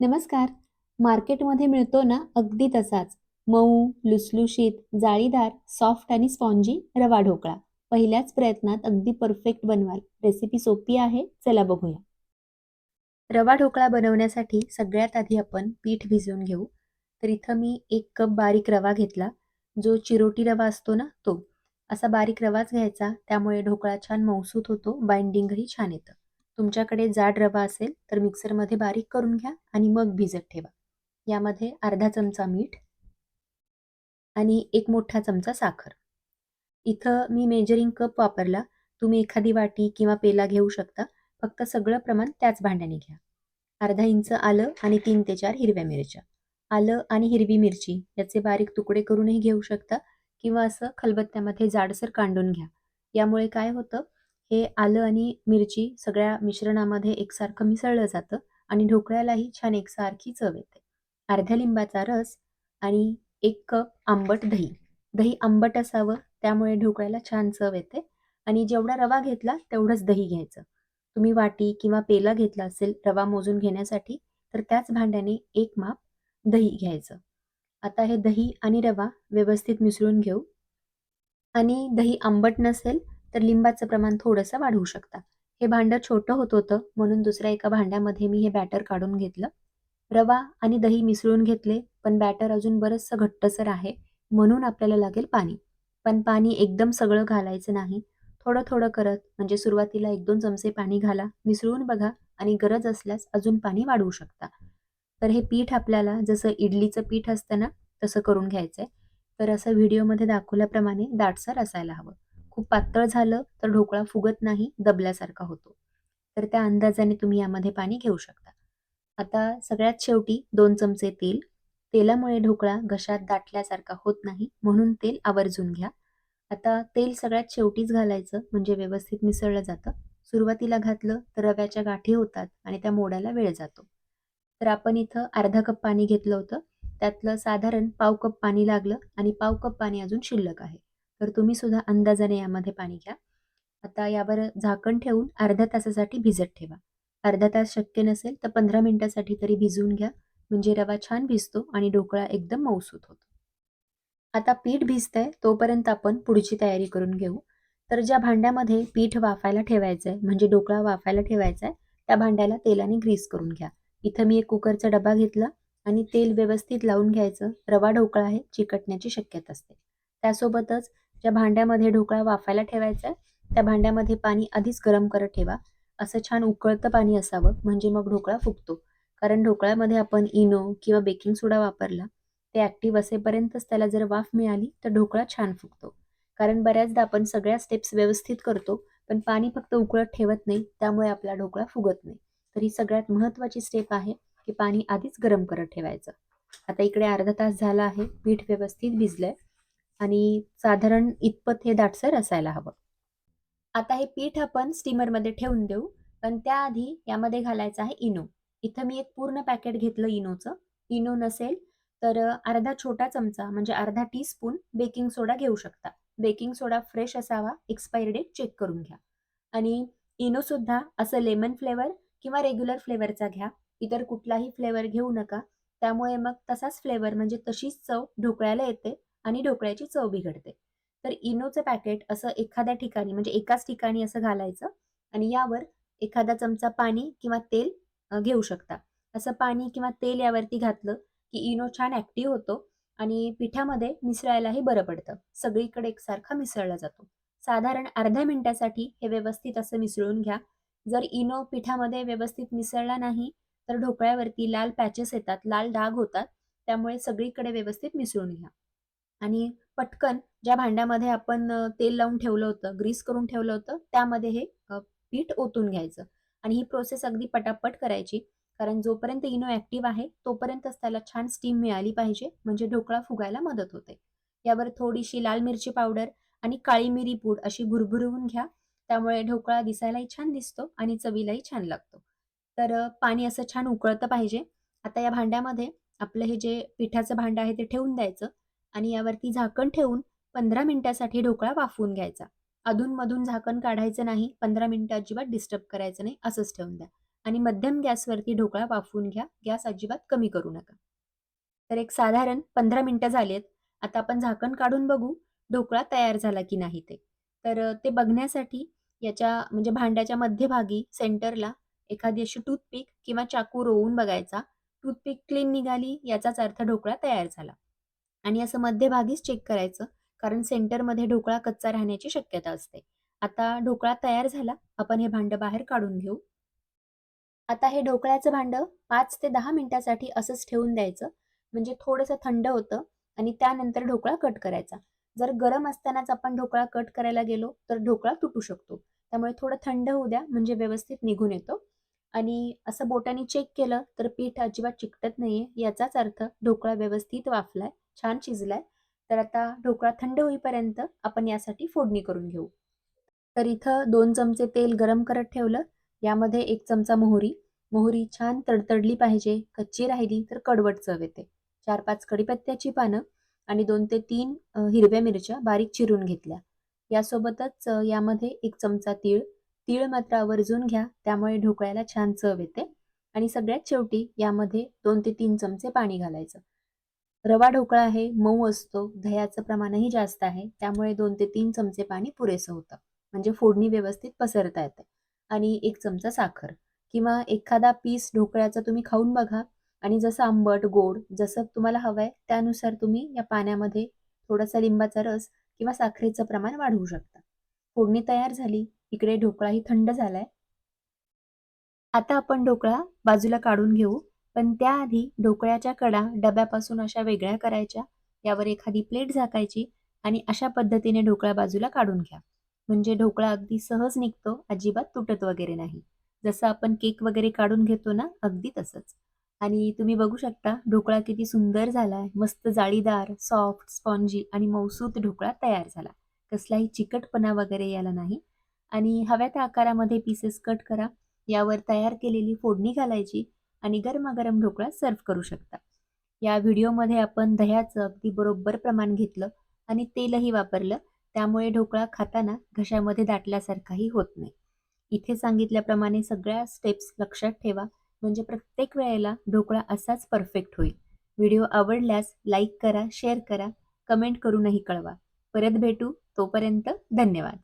नमस्कार. मार्केटमध्ये मिळतो ना अगदी तसाच. मऊ लुसलुशीत जाळीदार सॉफ्ट आणि स्पॉन्जी रवा ढोकळा. पहिल्याच प्रयत्नात अगदी परफेक्ट बनवाल. रेसिपी सोपी आहे चला बघूया. रवा ढोकळा बनवण्यासाठी सगळ्यात आधी आपण पीठ भिजवून घेऊ. तर इथं मी एक कप बारीक रवा घेतला. जो चिरोटी रवा असतो ना तो. असा बारीक रवाच घ्यायचा. त्यामुळे ढोकळा छान मौसूत होतो बाइंडिंगही छान येतं. तुमच्याकडे जाड रवा असेल तर मिक्सरमध्ये बारीक करून घ्या आणि मग भिजत ठेवा. यामध्ये अर्धा चमचा मीठ आणि एक मोठा चमचा साखर. इथं मी मेजरिंग कप वापरला. तुम्ही एखादी वाटी किंवा पेला घेऊ शकता. फक्त सगळं प्रमाण त्याच भांड्याने घ्या. अर्धा इंच आलं आणि तीन ते चार हिरव्या मिरच्या. आलं आणि हिरवी मिरची याचे बारीक तुकडे करूनही घेऊ शकता किंवा असं खलबत्त्यामध्ये जाडसर कांडून घ्या. यामुळे काय होतं? हे आलं आणि मिरची सगळ्या मिश्रणामध्ये एकसारखं मिसळलं जातं आणि ढोकळ्यालाही छान एकसारखी चव येते. अर्ध्या लिंबाचा रस आणि एक कप आंबट दही. दही आंबट असावं त्यामुळे ढोकळ्याला छान चव येते आणि जेवढा रवा घेतला तेवढंच दही घ्यायचं. तुम्ही वाटी किंवा पेला घेतला असेल रवा मोजून घेण्यासाठी तर त्याच भांड्याने एक माप दही घ्यायचं. आता हे दही आणि रवा व्यवस्थित मिसळून घेऊ. आणि दही आंबट नसेल तर लिंबाचं प्रमाण थोडंसं वाढवू शकता. हे भांडं छोटं होत होतं म्हणून दुसऱ्या एका भांड्यामध्ये मी हे बॅटर काढून घेतलं. रवा आणि दही मिसळून घेतले पण बॅटर अजून बरंचसं घट्टसर आहे म्हणून आपल्याला लागेल पाणी. पण पाणी एकदम सगळं घालायचं नाही. थोडं थोडं करत म्हणजे सुरुवातीला एक दोन चमचे पाणी घाला मिसळून बघा आणि गरज असल्यास अजून पाणी वाढवू शकता. तर हे पीठ आपल्याला जसं इडलीचं पीठ असतं ना तसं करून घ्यायचं आहे तर असं व्हिडिओमध्ये दाखवल्याप्रमाणे दाटसर असायला हवं. खूप पातळ झालं तर ढोकळा फुगत नाही दबल्यासारखा होतो. तर त्या अंदाजाने तुम्ही यामध्ये पाणी घेऊ शकता. आता सगळ्यात शेवटी दोन चमचे तेल. तेलामुळे ढोकळा घशात दाटल्यासारखा होत नाही म्हणून तेल आवर्जून घ्या. आता तेल सगळ्यात शेवटीच घालायचं म्हणजे व्यवस्थित मिसळलं जातं. सुरुवातीला घातलं तर रव्याच्या गाठी होतात आणि त्या मोडायला वेळ जातो. तर आपण इथं अर्धा कप पाणी घेतलं होतं. त्यातलं साधारण पाव कप पाणी लागलं आणि पाव कप पाणी अजून शिल्लक आहे. तर तुम्ही सुद्धा अंदाजाने यामध्ये पाणी घ्या. आता यावर झाकण ठेवून अर्ध्या तासासाठी भिजत ठेवा. अर्धा तास शक्य नसेल तर पंधरा मिनिटासाठी तरी भिजवून घ्या. म्हणजे रवा छान भिजतो आणि ढोकळा एकदम मौसूत होतो. आता पीठ भिजतंय तोपर्यंत आपण पुढची तयारी करून घेऊ. तर ज्या भांड्यामध्ये पीठ वाफायला ठेवायचं आहे म्हणजे ढोकळा वाफायला ठेवायचा आहे त्या भांड्याला तेलाने ग्रीस करून घ्या. इथं मी एक कुकरचा डबा घेतला आणि तेल व्यवस्थित लावून घ्यायचं. रवा ढोकळा आहे चिकटण्याची शक्यता असते. त्यासोबतच ज्या भांड्यामध्ये ढोकळा वाफायला ठेवायचा आहे त्या भांड्यामध्ये पाणी आधीच गरम करत ठेवा. असं छान उकळतं पाणी असावं म्हणजे मग ढोकळा फुगतो. कारण ढोकळ्यामध्ये आपण इनो किंवा बेकिंग सोडा वापरला ते ॲक्टिव्ह असेपर्यंतच त्याला जर वाफ मिळाली तर ढोकळा छान फुगतो. कारण बऱ्याचदा आपण सगळ्या स्टेप्स व्यवस्थित करतो पण पाणी फक्त उकळत ठेवत नाही त्यामुळे आपला ढोकळा फुगत नाही. तर ही सगळ्यात महत्त्वाची स्टेप आहे की पाणी आधीच गरम करत ठेवायचं. आता इकडे अर्धा तास झाला आहे पीठ व्यवस्थित भिजलंय. आणि साधारण इतपत हे दाटसर असायला हवं. आता हे पीठ आपण स्टीमरमध्ये ठेवून देऊ. पण त्याआधी यामध्ये घालायचं आहे इनो. इथं मी एक पूर्ण पॅकेट घेतलं इनोचं. इनो नसेल तर अर्धा छोटा चमचा म्हणजे अर्धा टी स्पून बेकिंग सोडा घेऊ शकता. बेकिंग सोडा फ्रेश असावा एक्सपायरी डेट चेक करून घ्या. आणि इनोसुद्धा असं लेमन फ्लेवर किंवा रेग्युलर फ्लेवरचा घ्या. इतर कुठलाही फ्लेवर घेऊ नका. त्यामुळे मग तसाच फ्लेवर म्हणजे तशीच चव ढोकळ्याला येते. आणि ढोकळ्याची चव बिघडते. तर इनोचं पॅकेट असं एखाद्या ठिकाणी म्हणजे एकाच ठिकाणी असं घालायचं आणि यावर एखादा चमचा पाणी किंवा तेल घेऊ शकता. असं पाणी किंवा तेल यावरती घातलं की इनो छान ऍक्टिव्ह होतो आणि पिठामध्ये मिसळायलाही बरं पडतं. सगळीकडे एकसारखा मिसळला जातो. साधारण अर्ध्या मिनिटासाठी हे व्यवस्थित असं मिसळून घ्या. जर इनो पिठामध्ये व्यवस्थित मिसळला नाही तर ढोकळ्यावरती लाल पॅचेस येतात लाल डाग होतात. त्यामुळे सगळीकडे व्यवस्थित मिसळून घ्या. आणि पटकन ज्या भांड्यामध्ये आपण तेल लावून ठेवलं होतं ग्रीस करून ठेवलं होतं त्यामध्ये हे पीठ ओतून घ्यायचं. आणि ही प्रोसेस अगदी पटापट करायची. कारण जोपर्यंत इनो ॲक्टिव्ह आहे तोपर्यंतच त्याला छान स्टीम मिळाली पाहिजे. म्हणजे ढोकळा फुगायला मदत होते. यावर थोडीशी लाल मिरची पावडर आणि काळी मिरी पूड अशी भुरभुरवून घ्या. त्यामुळे ढोकळा दिसायलाही छान दिसतो आणि चवीलाही छान लागतो. तर पाणी असं छान उकळतं पाहिजे. आता या भांड्यामध्ये आपलं हे जे पिठाचं भांडं आहे ते ठेवून द्यायचं. आणि यावरती झाकण ठेवून पंधरा मिनिटासाठी ढोकळा वाफवून घ्यायचा. अधूनमधून झाकण काढायचं नाही पंधरा मिनिटं अजिबात डिस्टर्ब करायचं नाही असंच ठेवून द्या. आणि मध्यम गॅसवरती ढोकळा वाफवून घ्या गॅस अजिबात कमी करू नका. तर एक साधारण पंधरा मिनिटं आहेत आता आपण झाकण काढून बघू ढोकळा तयार झाला की नाही ते. तर ते बघण्यासाठी याच्या म्हणजे भांड्याच्या मध्यभागी सेंटरला एखादी अशी टूथपिक किंवा चाकू रोवून बघायचा. टूथपिक क्लीन निघाली याचाच अर्थ ढोकळा तयार झाला. आणि असं मध्यभागीच चेक करायचं कारण सेंटरमध्ये ढोकळा कच्चा राहण्याची शक्यता असते. आता ढोकळा तयार झाला आपण हे भांडं बाहेर काढून घेऊ. आता हे ढोकळ्याचं भांडं पाच ते दहा मिनिटासाठी असंच ठेवून द्यायचं म्हणजे थोडंसं थंड होतं आणि त्यानंतर ढोकळा कट करायचा. जर गरम असतानाच आपण ढोकळा कट करायला गेलो तर ढोकळा तुटू शकतो. त्यामुळे थोडं थंड होऊ द्या म्हणजे व्यवस्थित निघून येतो. आणि असं बोटाने चेक केलं तर पीठ अजिबात चिकटत नाहीये याचाच अर्थ ढोकळा व्यवस्थित वाफलाय. छान शिजलाय तर आता ढोकळा थंड होईपर्यंत आपण यासाठी फोडणी करून घेऊ. तर इथं दोन चमचे तेल गरम करत ठेवलं. यामध्ये एक चमचा मोहरी. मोहरी छान तडतडली पाहिजे कच्ची राहिली तर कडवट चव येते. चार पाच कडीपत्त्याची पानं आणि दोन ते तीन हिरव्या मिरच्या बारीक चिरून घेतल्या. यासोबतच यामध्ये एक चमचा तीळ. तीळ मात्र आवर्जून घ्या त्यामुळे ढोकळ्याला छान चव येते. आणि सगळ्यात शेवटी यामध्ये दोन ते तीन चमचे पाणी घालायचं. रवा ढोकळा आहे मऊ असतो दह्याचं प्रमाणही जास्त आहे त्यामुळे दोन ते तीन चमचे पाणी पुरेसं होतं. म्हणजे फोडणी व्यवस्थित पसरता येते. आणि एक चमचा साखर किंवा एखादा पीस ढोकळ्याचा तुम्ही खाऊन बघा. आणि जसं आंबट गोड जसं तुम्हाला हवं आहे त्यानुसार तुम्ही या पाण्यामध्ये थोडासा लिंबाचा रस किंवा साखरेचं प्रमाण वाढवू शकता. फोडणी तयार झाली इकडे ढोकळाही थंड झालाय. आता आपण ढोकळा बाजूला काढून घेऊ. पण त्याआधी ढोकळ्याच्या कडा डब्यापासून अशा वेगळ्या करायच्या. यावर एखादी प्लेट झाकायची आणि अशा पद्धतीने ढोकळा बाजूला काढून घ्या. म्हणजे ढोकळा अगदी सहज निघतो अजिबात तुटत वगैरे नाही. जसं आपण केक वगैरे काढून घेतो ना अगदी तसंच. आणि तुम्ही बघू शकता ढोकळा किती सुंदर झालाय मस्त जाळीदार सॉफ्ट स्पॉन्जी आणि मौसूत ढोकळा तयार झाला. कसलाही चिकटपणा वगैरे याला नाही. आणि हव्या त्या आकारामध्ये पीसेस कट करा. यावर तयार केलेली फोडणी घालायची. आणि गरमागरम ढोकळा सर्व करू शकता. या व्हिडिओमध्ये आपण दह्याचं अगदी बरोबर प्रमाण घेतलं आणि तेलही वापरलं. त्यामुळे ढोकळा खाताना घशामध्ये दाटल्यासारखाही होत नाही. इथे सांगितल्याप्रमाणे सगळ्या स्टेप्स लक्षात ठेवा. म्हणजे प्रत्येक वेळेला ढोकळा असाच परफेक्ट होईल. व्हिडिओ आवडल्यास लाईक करा शेअर करा कमेंट करूनही कळवा. परत भेटू. तोपर्यंत धन्यवाद.